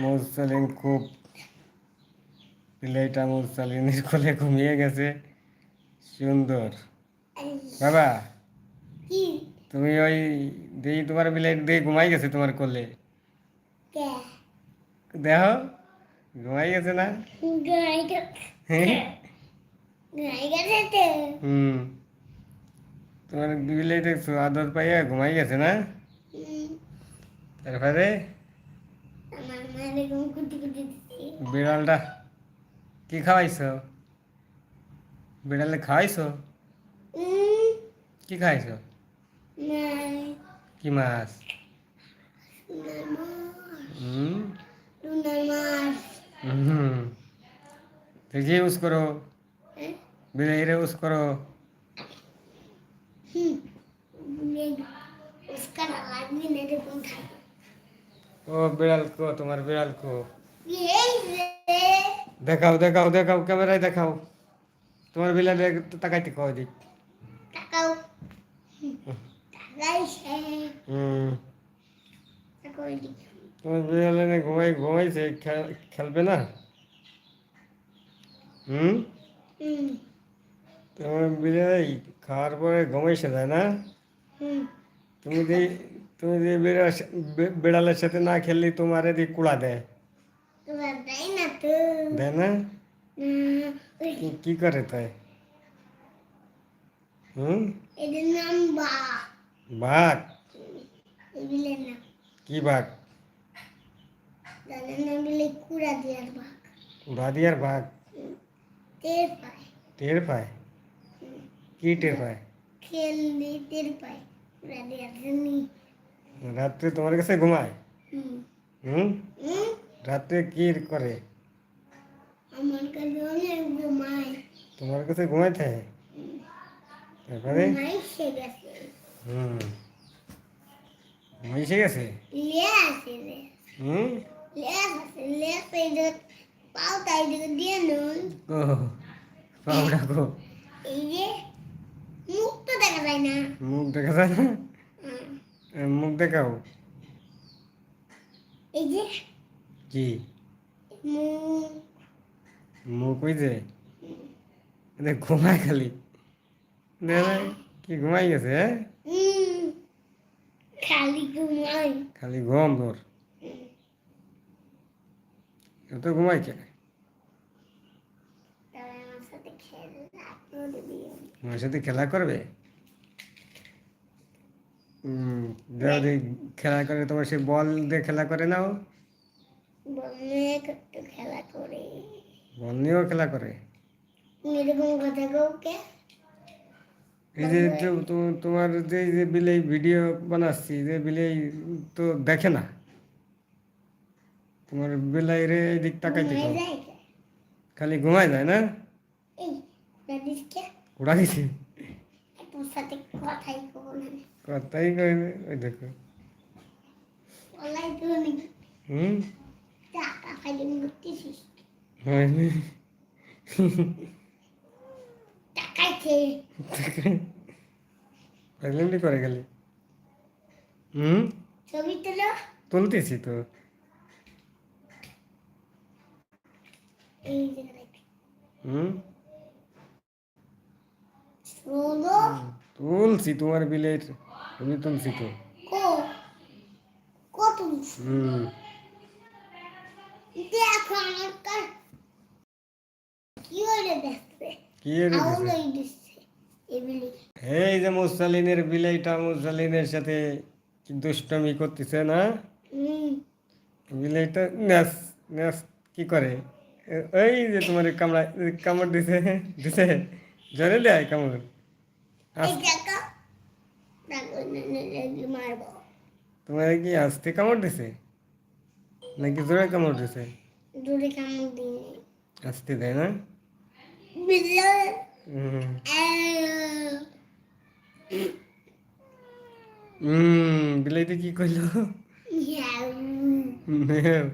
মুরসালিন খুব প্লেটা মুরসালিনের কোলে ঘুমিয়ে গেছে। সুন্দর। বাবা তুমি ওই দেই তোমার বিলাই দিয়ে ঘুমাই গেছে তোমার কোলে? দেখো ঘুমাই গেছে না? হুম। তোমার বিলাই দেখছ আদর পাইয়া ঘুমাই গেছে না? তারপরে? বিড়ালটা কি খাওয়াইছো বিড়ালে খাওয়াইছো হুম, কি খাইছো নাই কি মাছ সোনার মাছ হুম সোনার মাছ হুম তো যে ইউজ করো হ্যাঁ? বিড়াইরে ইউজ করো হুম, বুঝে उसका आवाज भी नहीं देखूं था ও বিড়াল কো তোমার বিড়াল কো ये रे দেখাও দেখাও দেখাও ক্যামেরায় দেখাও তোমার বিড়াল তাকাইতে কও দিক তাকাও তাকাই সে হুম তাকাও এদিকে তোমার বিড়াল এনে ঘুমাই ঘুমাইছে খেল- খেলবে না হুম হুম তোমার বিড়াল খাওয়ার পরে ঘুমাইছে যায় না হুম তুমি যে তুমি যে বিড়াল বিড়ালের সাথে না খেললে তোমার এদিক কুড়া দেয়। দেয় না কি- করে তাই? হুম? বাঘ। কি বাঘ? কুড়া দিয়ার বাঘ। টের পায়। কি টের পায়? খেল টের পায়। কুড়া জন্য রাত্রে তোমার কাছে ঘুমায়? হুম। রাত্রে কি করে? আমার কাছে অনেক ঘুমায়। তোমার কাছে ঘুমাই থাকে? তারপরে? হুম। ঘুমাইছে গেছে? হুম? দিকে দিয়ে নুন। ও পাউডা গো এই যে মুখ তো দেখা যায় না। মুখ দেখা যায় না? মুখ দেখাও। এই যে। কি? মুখ ওই যে? ঘুমায় খালি। কি ঘুমাই গেছে হ্যাঁ? খালি ঘুমাই। খালি ঘুম তোর। এত ঘুমাই কে? তবে আমার সাথে খেলা করে দিও আমার সাথে খেলা করবে? দেখো দেখি খেলা করে তোমার সে বল দিয়ে খেলা করে নাও। বলে একটু খেলা করে। বল নিয়েও খেলা করে। এরকম কথা কাউকে এই যে তোমার যে যে বিলেই ভিডিও বানাচ্ছি যে বিলেই তো দেখে না। তোমার বিলাই রে এদিক। যায় কে? খালি ঘুমাই যায় না? তোর সাথে কথাই কব না। কথাই কই ওই দেখো। হুম? হয়নি করে গেলি। হুম? ছবি তুলো। তুলতেছি তো। হুম? তুলছি তোমার বিলের। তুমি তুলছি তো হুম। দেখো আমার কি কি এই যে মুসালিনের বিলাইটা মুসালিনের সাথে দুষ্টমি করতেছে না? বিলাইটা ন্যাস ন্যাস কি করে? এই যে তোমার কামড়া কামড় দিছে দিছে। জোরে দেয় কামড় এই আস- দেখো দেখো লাগি মারবো তোমার কি আস্তে কামড় দিছে? নাকি জোরে কামড় দিছে? দূরে কেমন দিন আস্তে দেয় না? বিল্লাল হুম আহ, হুম বিলাইতে কি করল? মিয়াও। মেও।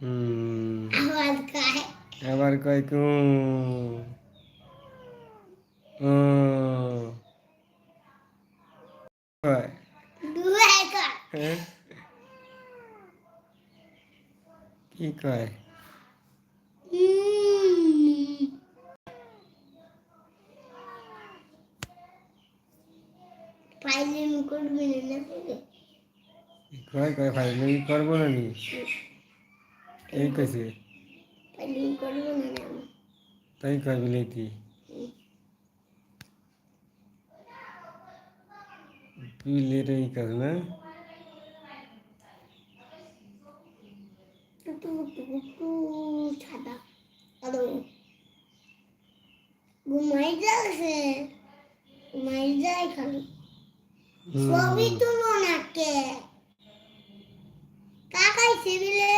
হুম আওয়াজ খায় আবার কয় কু কয় দুয়ে কর হ্যাঁ। কি কয়? ফাইলিং করবি না কয় কয়? করব না নি? এই কইছে। ফাইলিং করব না না তাই কয় বিলেতি বিলের এই কাজ না আদো ঘুমাই যায় খালি। ছবি তুলো না কে কাকাই সিবিলে